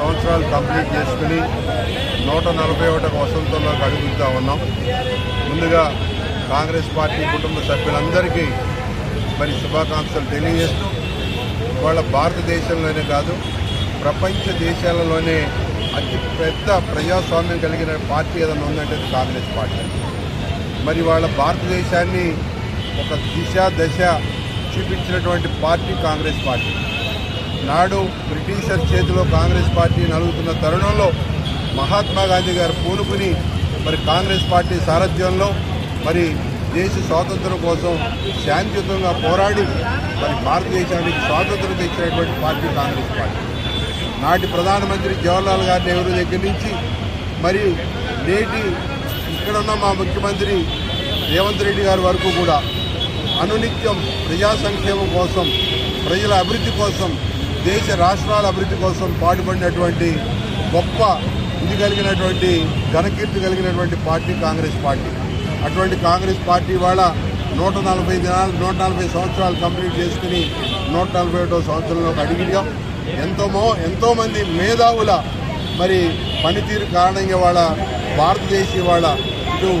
సంవత్సరాలు కంప్లీట్ చేసుకుని నూట నలభై ఒకటి వసంతంలోకి అడుగుతూ ఉన్నాం. ముందుగా కాంగ్రెస్ పార్టీ కుటుంబ సభ్యులందరికీ మరి శుభాకాంక్షలు తెలియజేస్తూ వాళ్ళ భారతదేశంలోనే కాదు ప్రపంచ దేశాలలోనే అతి పెద్ద ప్రజాస్వామ్యం కలిగిన పార్టీ ఏదైనా ఉందంటే కాంగ్రెస్ పార్టీ. మరి వాళ్ళ భారతదేశాన్ని ఒక దిశ దశ చూపించినటువంటి పార్టీ కాంగ్రెస్ పార్టీ. నాడు బ్రిటిషర్ చేతిలో కాంగ్రెస్ పార్టీ నలుగుతున్న తరుణంలో మహాత్మా గాంధీ గారు పూనుకుని మరి కాంగ్రెస్ పార్టీ సారథ్యంలో మరి దేశ స్వాతంత్రం కోసం శాంతియుతంగా పోరాడి మరి భారతదేశానికి స్వాతంత్రం తెచ్చినటువంటి పార్టీ కాంగ్రెస్ పార్టీ. నాటి ప్రధానమంత్రి జవహర్లాల్ గారి నెహ్రూ దగ్గర నుంచి మరి నేటి ఇక్కడున్న మా ముఖ్యమంత్రి రేవంత్ రెడ్డి గారి వరకు కూడా అనునిత్యం ప్రజా సంక్షేమం కోసం ప్రజల అభివృద్ధి కోసం దేశ రాష్ట్రాల అభివృద్ధి కోసం పాటుపడినటువంటి గొప్ప ఇది కలిగినటువంటి ఘనకీర్తి కలిగినటువంటి పార్టీ కాంగ్రెస్ పార్టీ. అటువంటి కాంగ్రెస్ పార్టీ వాళ్ళ నూట నలభై దినాలు నూట నలభై సంవత్సరాలు కంప్లీట్ చేసుకుని నూట నలభై ఒకటో సంవత్సరంలో అడిగినాం ఎంతోమో ఎంతోమంది మేధావుల మరి పనితీరు కారణంగా వాళ్ళ భారతదేశ వాళ్ళ ఇటు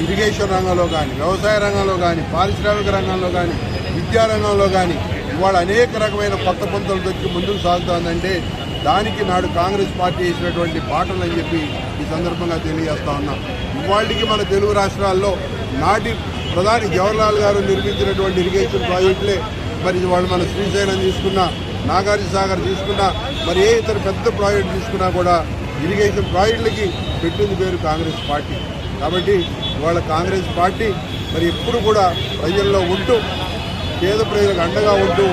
ఇరిగేషన్ రంగంలో కానీ వ్యవసాయ రంగంలో కానీ పారిశ్రామిక రంగంలో కానీ విద్యా రంగంలో కానీ ఇవాళ అనేక రకమైన కొత్త పంతులు తెచ్చి ముందుకు సాగుతోందంటే దానికి నాడు కాంగ్రెస్ పార్టీ వేసినటువంటి పాటలు అని చెప్పి ఈ సందర్భంగా తెలియజేస్తా ఉన్నాం. ఇవాళకి మన తెలుగు రాష్ట్రాల్లో నాటి ప్రధాని జవహర్లాల్ గారు నిర్మించినటువంటి ఇరిగేషన్ ప్రాజెక్టులే మరి వాళ్ళు మన శ్రీశైలం తీసుకున్నా నాగార్జున సాగర్ తీసుకున్నా మరి ఏ ఇతర పెద్ద ప్రాజెక్ట్ తీసుకున్నా కూడా ఇరిగేషన్ ప్రాజెక్టులకి పెట్టింది పేరు కాంగ్రెస్ పార్టీ. కాబట్టి వాళ్ళ కాంగ్రెస్ పార్టీ మరి ఎప్పుడు కూడా ప్రజల్లో ఉంటూ పేద ప్రజలకు అండగా ఉంటూ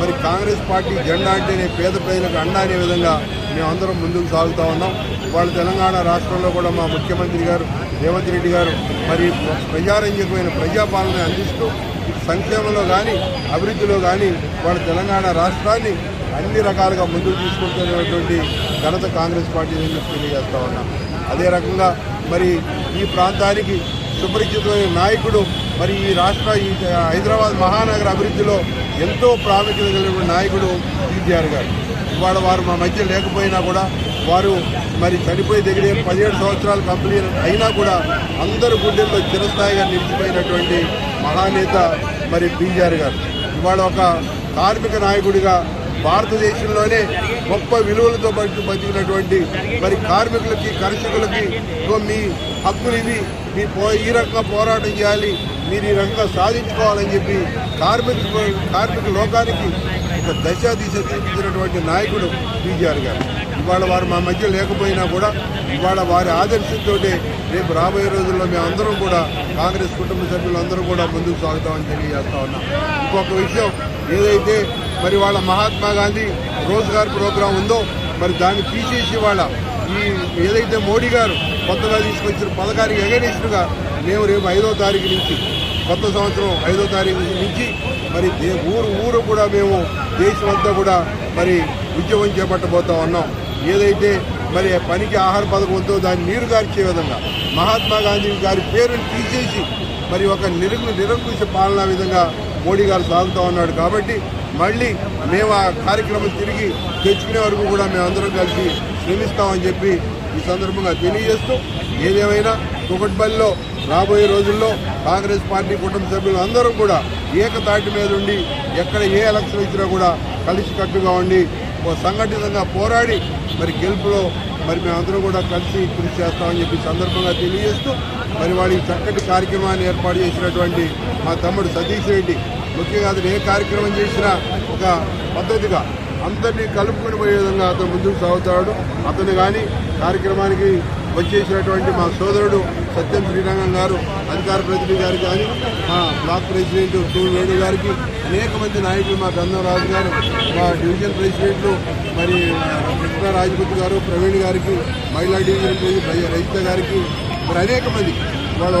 మరి కాంగ్రెస్ పార్టీ జెండా అంటేనే పేద ప్రజలకు అండ అనే విధంగా మేమందరం ముందుకు సాగుతూ ఉన్నాం. వాళ్ళ తెలంగాణ రాష్ట్రంలో కూడా మా ముఖ్యమంత్రి గారు రేవంత్ రెడ్డి గారు మరి ప్రజారంజకమైన ప్రజాపాలన అందిస్తూ సంక్షేమంలో కానీ అభివృద్ధిలో కానీ వాళ్ళ తెలంగాణ రాష్ట్రాన్ని అన్ని రకాలుగా ముందుకు తీసుకుంటున్నటువంటి ఘనత కాంగ్రెస్ పార్టీ నుంచి తెలియజేస్తా ఉన్నాం. అదే రకంగా మరి ఈ ప్రాంతానికి సుపరిచితమైన నాయకుడు మరి ఈ రాష్ట్ర ఈ హైదరాబాద్ మహానగర అభివృద్ధిలో ఎంతో ప్రాముఖ్యత కలిగిన నాయకుడు కేటీఆర్ గారు. ఇవాళ వారు మా మధ్య లేకపోయినా కూడా వారు మరి చనిపోయి దగ్గర పదిహేడు సంవత్సరాలు కంప్లీట్ అయినా కూడా అందరు గుండెల్లో చిరస్థాయిగా నిలిచిపోయినటువంటి మహానేత మరి పీజీఆర్ గారు. ఇవాళ ఒక కార్మిక నాయకుడిగా భారతదేశంలోనే గొప్ప విలువలతో బతి బతికినటువంటి మరి కార్మికులకి కర్షకులకి మీ హక్కులు ఇవి. మీ పో ఈ రకంగా పోరాటం చేయాలి. మీరు ఈ రంగంలో సాధించుకోవాలని చెప్పి కార్మిక కార్మిక లోకానికి ఒక దశ దిశ చూపించినటువంటి నాయకుడు పీజీఆర్ గారు. ఇవాళ వారు మా మధ్య లేకపోయినా కూడా ఇవాళ వారి ఆదర్శంతో రేపు రాబోయే రోజుల్లో మేమందరం కూడా కాంగ్రెస్ కుటుంబ సభ్యులందరూ కూడా ముందుకు సాగుతామని తెలియజేస్తా ఉన్నాం. ఇంకొక విషయం ఏదైతే మరి వాళ్ళ మహాత్మా గాంధీ రోజ్గార్ ప్రోగ్రాం ఉందో మరి దాన్ని తీసేసి వాళ్ళ ఈ ఏదైతే మోడీ గారు కొత్తగా తీసుకొచ్చిన పథకానికి ఎగనిస్టుగా మేము రేపు ఐదో తారీఖు నుంచి కొత్త సంవత్సరం ఐదో తారీఖు నుంచి మరి దే- ఊరు ఊరు కూడా మేము దేశం అంతా కూడా మరి ఉద్యమం చేపట్టబోతా ఉన్నాం. ఏదైతే మరి పనికి ఆహార పథకం ఉందో దాన్ని నీరు గార్చే విధంగా మహాత్మా గాంధీ గారి పేరుని తీసేసి మరి ఒక నిరంకు నిరంకుశ పాలనా విధంగా మోడీ గారు సాగుతూ ఉన్నాడు కాబట్టి మళ్ళీ మేము ఆ కార్యక్రమం తిరిగి తెచ్చుకునే వరకు కూడా మేమందరం కలిసి శ్రమిస్తామని చెప్పి ఈ సందర్భంగా తెలియజేస్తూ ఏదేమైనా కుకట్పల్లిలో రాబోయే రోజుల్లో కాంగ్రెస్ పార్టీ కుటుంబ సభ్యులు అందరం కూడా ఏకతాటి మీద ఉండి ఎక్కడ ఏ ఎలక్షన్ ఇచ్చినా కూడా కలిసికట్టుగా ఉండి ఓ సంఘటితంగా పోరాడి మరి గెలుపులో మరి మేమందరం కూడా కలిసి కృషి చేస్తామని చెప్పి సందర్భంగా తెలియజేస్తూ మరి వాడి చక్కటి కార్యక్రమాన్ని ఏర్పాటు చేసినటువంటి మా తమ్ముడు సతీష్ రెడ్డి ముఖ్యంగా అతను ఏ కార్యక్రమం చేసినా ఒక పద్ధతిగా అందరినీ కలుపుకొని పోయే విధంగా అతను ముందుకు సాగుతాడు. అతను కానీ కార్యక్రమానికి వచ్చేసినటువంటి మా సోదరుడు సత్యం శ్రీరంగం గారు అధికార ప్రతినిధి గారు కానీ మా బ్లాక్ ప్రెసిడెంట్ టూ వేణు గారికి అనేక మంది నాయకులు మా గంధంరాజు గారు మా డివిజన్ ప్రెసిడెంట్లు మరి కృష్ణ రాజపూతి గారు ప్రవీణ్ గారికి మహిళా డివిజన్ ప్రెసిడెంట్ గారికి మరి అనేక మంది. వాళ్ళు